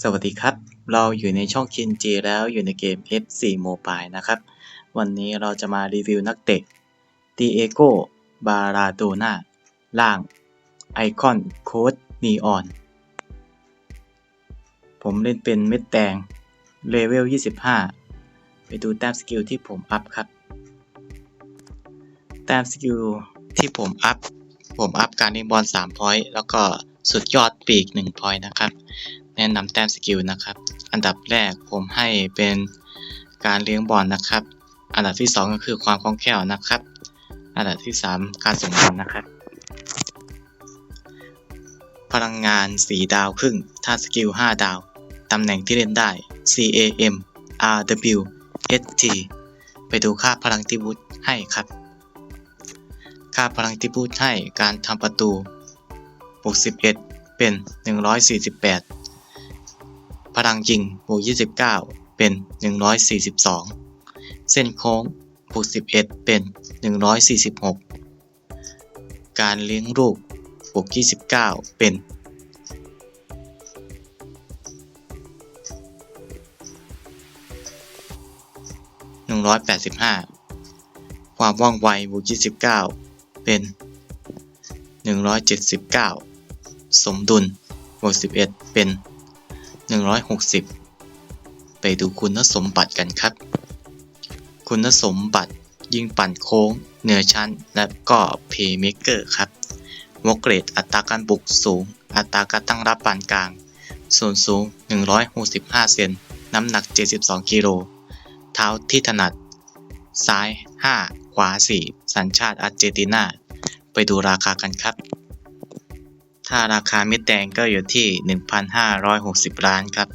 สวัสดีครับ เราอยู่ในช่อง KNG แล้วอยู่ในเกม F4 Mobile นะครับ วันนี้เราจะมารีวิวนักเตะ Diego Maradona ล่าง ไอคอนโค้ดนีออน ผมเล่นเป็นเม็ดแดงเลเวล 25 ไปดูแต้มสกิลที่ผมอัพครับ แต้มสกิลที่ผมอัพ ผมอัพการเล่นบอล3 point แล้วก็สุดยอดปีก1 point นะครับ แนะนำแต้มสกิลนะครับ อันดับแรกผมให้เป็นการเลี้ยงบอลนะครับ อันดับที่ 2 ก็คือความคล่องแคล่วนะครับ อันดับที่ 3 การส่งบอลนะครับ พลังงาน 4 ดาวครึ่งถ้าสกิล 5 ดาว ตำแหน่งที่เล่นได้ CAM RW ST ไปดูค่าพลังที่บูทให้ครับ ค่าพลังที่บูทให้การทำประตู 61 เป็น 148 พลังยิงบวก29 เป็น 142 เส้นโค้งบวก11 เป็น 146 การเลี้ยงลูกบวก29 เป็น 185 ความว่องไวบวก29 เป็น 179 สมดุลบวก11 เป็น 160 ไปดูคุณสมบัติกันครับ คุณสมบัติยิงปั่นโค้งเหนือชั้น และก็เพย์เมเกอร์ครับวอเกรดอัตราการบุกสูง อัตราการตั้งรับปานกลาง ส่วนสูง 165 เซน น้ำหนัก 72 กิโล เท้าที่ถนัด ซ้าย 5 ขวา 4 สัญชาติอาร์เจนตินา ไปดูราคากันครับ ถ้าราคาเม็ดแดงก็อยู่ที่ 1,560 ล้านครับ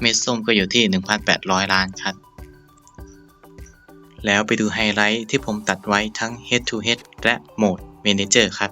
เม็ดส้มก็อยู่ที่ 1,800 ล้านครับ แล้วไปดูไฮไลท์ที่ผมตัดไว้ทั้ง Head to Head และโหมด Manager ครับ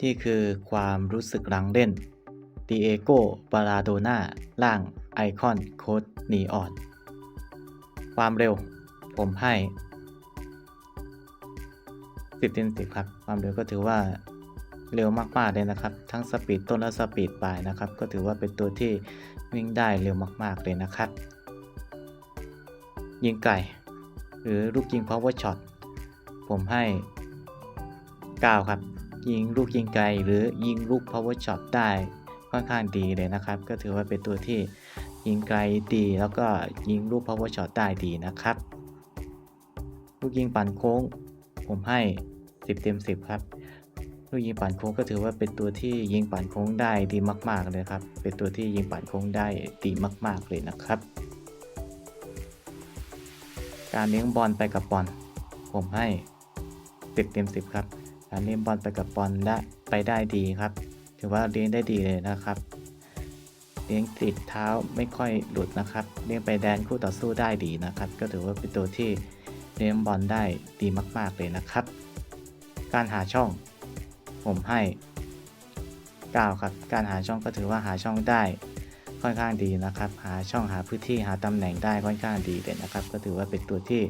ที่คือความรู้สึกหลังเล่นดีเอโกบาราโดนาล่างไอคอนโค้ดนีออนความเร็ว ผมให้ 10เต็ม10ครับ ความเร็วก็ถือว่าเร็วมากๆเลยนะครับ ทั้งสปีดต้นและสปีดปลายนะครับ ก็ถือว่าเป็นตัวที่วิ่งได้เร็วมากๆเลยนะครับ ยิงไก่ หรือลูกยิง power shot ผมให้ 9 ครับ ยิงลูกยิงไกลหรือยิงลูก power shot ได้ค่อนข้างดีเลยนะครับ ก็ถือว่าเป็นตัวที่ยิงไกลดีแล้วก็ยิงลูก power shot ได้ดีนะครับ ลูกยิงปั่นโค้ง ผมให้ 10 เต็ม 10 ครับ ลูกยิงปั่นโค้งก็ถือว่าเป็นตัวที่ยิงปั่นโค้งได้ดีมาก ๆเลยครับ เป็นตัวที่ยิงปั่นโค้งได้ดีมาก ๆเลยนะครับ การเลี้ยงบอลไปกับบอลผมให้ 10 เต็ม 10 ครับ เลี้ยงบอลไปกับบอลและไปได้ดีครับ ถือว่าเลี้ยงได้ดีเลยนะครับเลี้ยงติดเท้าไม่ค่อยหลุดนะครับ เลี้ยงไปแดนคู่ต่อสู้ได้ดีนะครับ ก็ถือว่าเป็นตัวที่เลี้ยงบอลได้ดีมาก ๆเลยนะครับ การหาช่องผมให้ 9 ครับ การหาช่องก็ถือว่าหาช่องได้ค่อนข้างดีนะครับ หาช่องหาพื้นที่หาตำแหน่งได้ค่อนข้างดีเลยนะครับ ก็ถือว่าเป็นตัวที่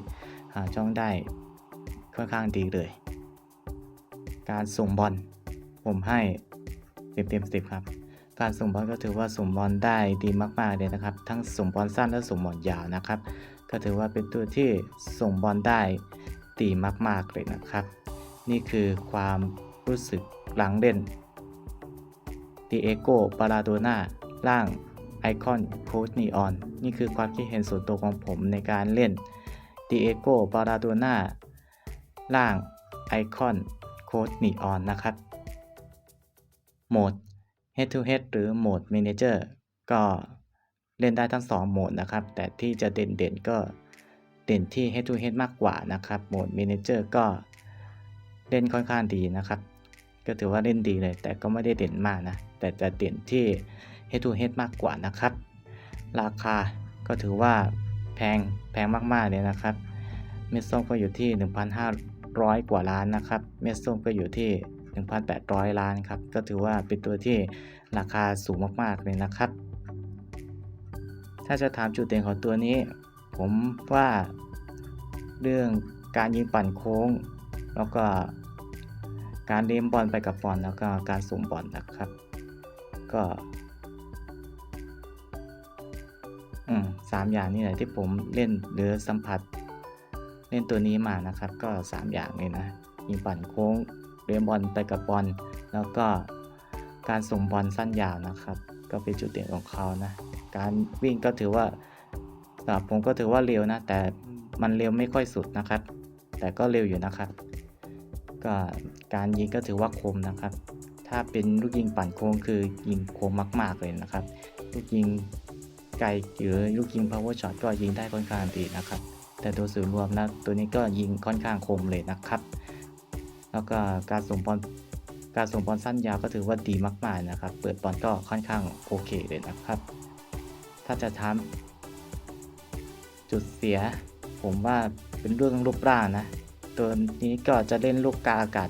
หาช่องได้ค่อนข้างดีเลย การส่งบอลผมให้เต็มเต็มสิบครับ การส่งบอลก็ถือว่าส่งบอลได้ดีมากๆเลยนะครับ ทั้งส่งบอลสั้นและส่งบอลยาวนะครับ ก็ถือว่าเป็นตัวที่ส่งบอลได้ดีมากๆเลยนะครับ นี่คือความรู้สึกหลังเล่นดีเอโกปาราโดนาล่างไอคอนโค้ดนีออนนี่คือความคิดเห็นส่วนตัวของผมในการเล่นดีเอโกปาราโดนาล่างไอคอน โค้ดนีออนนะครับ โหมด Head to Head หรือโหมด Manager ก็เล่นได้ทั้ง 2 โหมดนะครับ แต่ที่จะเด่นๆก็เด่นที่ Head to Head มากกว่านะครับ โหมด Manager ก็เล่นค่อนข้างดีนะครับ ก็ถือว่าเล่นดีเลย แต่ก็ไม่ได้เด่นมากนะ แต่จะเด่นที่ Head to Head มากกว่านะครับ ราคาก็ถือว่าแพงแพงมากๆเลยนะครับ เม็ดส้มก็อยู่ที่ 1,500 ร้อยกว่าล้านนะครับ เม็ดส้มก็อยู่ที่ 1,800 ล้านครับ ก็ถือว่าเป็นตัวที่ราคาสูงมากๆเลยนะครับ ถ้าจะถามจุดเด่นของตัวนี้ ผมว่าเรื่องการยิงปั่นโค้ง แล้วก็การเลี้ยงบอลไปกับบอลแล้วก็การส่งบอลนะครับ ก็อืมสามอย่างนี่แหละที่ผมเล่นหรือสัมผัส เล่นตัวนี้มานะครับ ก็ 3 อย่างเลยนะยิงปั่นโค้งเลี้ยบอลไปกับบอลแล้วก็การส่งบอลสั้นยาวนะครับ ก็เป็นจุดเด่นของเขานะ การวิ่งก็ถือว่าสำหรับผมก็ถือว่าเร็วนะ แต่มันเร็วไม่ค่อยสุดนะครับ แต่ก็เร็วอยู่นะครับ ก็การยิงก็ถือว่าคมนะครับ ถ้าเป็นลูกยิงปั่นโค้งคือยิงโคมมาก ๆเลยนะครับ ลูกยิงไกลหรือลูกยิง power shot ก็ยิงได้ค่อนข้างดีนะครับ แต่โดยส่วนรวมนะตัวนี้ก็ยิงค่อนข้างคมเลยนะครับ แล้วก็การส่งบอลการส่งบอลสั้นยาวก็ถือว่าดีมากๆนะครับ เปิดบอลก็ค่อนข้างโอเคเลยนะครับ ถ้าจะถามจุดเสีย ผมว่าเป็นเรื่องรูปร่างนะ ตัวนี้ก็จะเล่นลูกกาอากาศ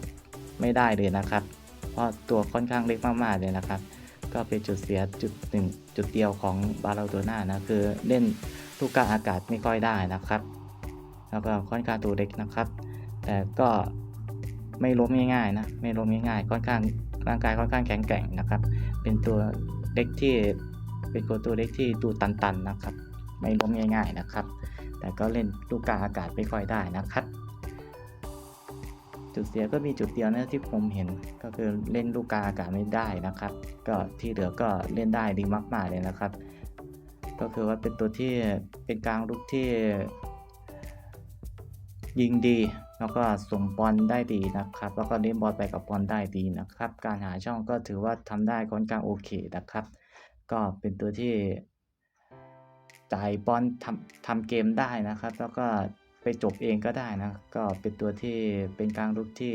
ไม่ได้เลยนะครับ เพราะตัวค่อนข้างเล็กมากๆเลยนะครับ ก็เป็นจุดเสียจุดหนึ่งจุดเดียวของบาราโดน่านะคือเล่น ลูกกลางอากาศไม่ค่อยได้นะครับ แล้วก็ค่อนข้างตัวเล็กนะครับ แต่ก็ไม่ล้มง่ายๆนะไม่ล้มง่ายๆค่อนข้างร่างกายค่อนข้างแข็งแกร่งนะครับ เป็นตัวเล็กที่เป็นตัวเล็กที่ดูตันๆนะครับ ไม่ล้มง่ายๆนะครับ แต่ก็เล่นลูกกลางอากาศไม่ค่อยได้นะครับ จุดเสียก็มีจุดเดียวนะที่ผมเห็นก็คือเล่นลูกกลางอากาศไม่ได้นะครับ ก็ที่เหลือก็เล่นได้ดีมากๆเลยนะครับ ก็คือว่าเป็นตัวที่เป็นกลางลูกที่ยิงดีแล้วก็ส่งบอลได้ดีนะครับ แล้วก็เล่นบอลไปกับบอลได้ดีนะครับ การหาช่องก็ถือว่าทำได้ค่อนข้างโอเคนะครับ ก็เป็นตัวที่จ่ายบอลทำทำเกมได้นะครับ แล้วก็ไปจบเองก็ได้นะ ก็เป็นตัวที่เป็นกลางลุกที่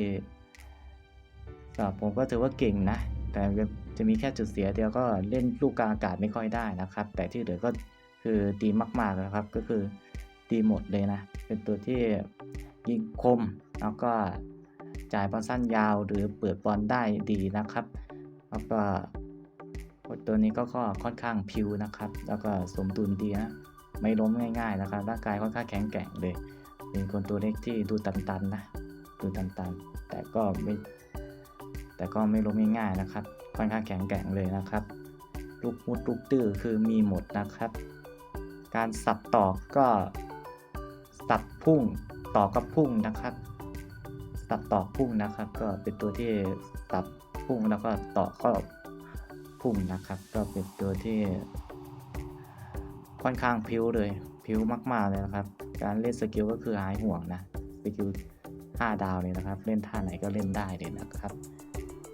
ผมก็ถือว่าเก่งนะ แต่ จะมีแค่จุดเสียเดียวก็เล่นลูกกลางอากาศไม่ค่อยได้นะครับ แต่ที่เหลือก็คือดีมากๆนะครับ ก็คือดีหมดเลยนะ เป็นตัวที่ยิงคม แล้วก็จ่ายบอลสั้นยาวหรือเปิดบอลได้ดีนะครับ แล้วก็ตัวนี้ก็ค่อนข้างพิวนะครับ แล้วก็สมดุลดีนะ ไม่ล้มง่ายๆนะครับ ร่างกายค่อนข้างแข็งแกร่งเลย เป็นคนตัวเล็กที่ดูตันๆนะ ดูตันๆ แต่ก็ไม่ แต่ก็ไม่ล้มง่ายๆนะครับ ค่อนข้างแข็งแกร่งเลยนะครับลูกมุดลูกตื้อคือมีหมดนะครับ การสับตอกก็สับพุ่งตอกับพุ่งนะครับสับตอกพุ่งนะครับ ก็เป็นตัวที่สับพุ่งแล้วก็ต่อก็พุ่งนะครับ ก็เป็นตัวที่ ค่อนข้างพิ้วเลยพิ้วมากๆเลยนะครับ การเล่นสกิลก็คือหายห่วงนะสกิล5ดาวเลยนะครับ เล่นท่าไหนก็เล่นได้เลยนะครับ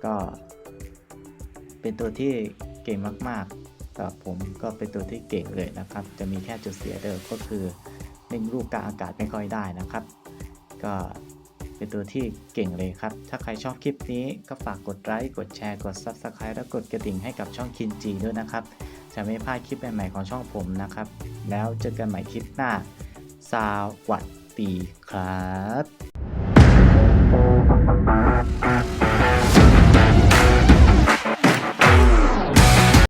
ก็ เป็นตัวที่เก่งมากๆกับผมก็เป็นตัวที่เก่งเลยนะครับ จะมีแค่จุดเสียเดิมก็คือเล่นลูกกาอากาศไม่ค่อยได้นะครับ ก็เป็นตัวที่เก่งเลยครับ ถ้าใครชอบคลิปนี้ก็ฝากกดไลค์ กดแชร์ กด Subscribe และกดกระดิ่งให้กับช่องคินจีด้วยนะครับ จะไม่พลาดคลิปใหม่ๆของช่องผมนะครับ แล้วเจอกันใหม่คลิปหน้าสวัสดีครับ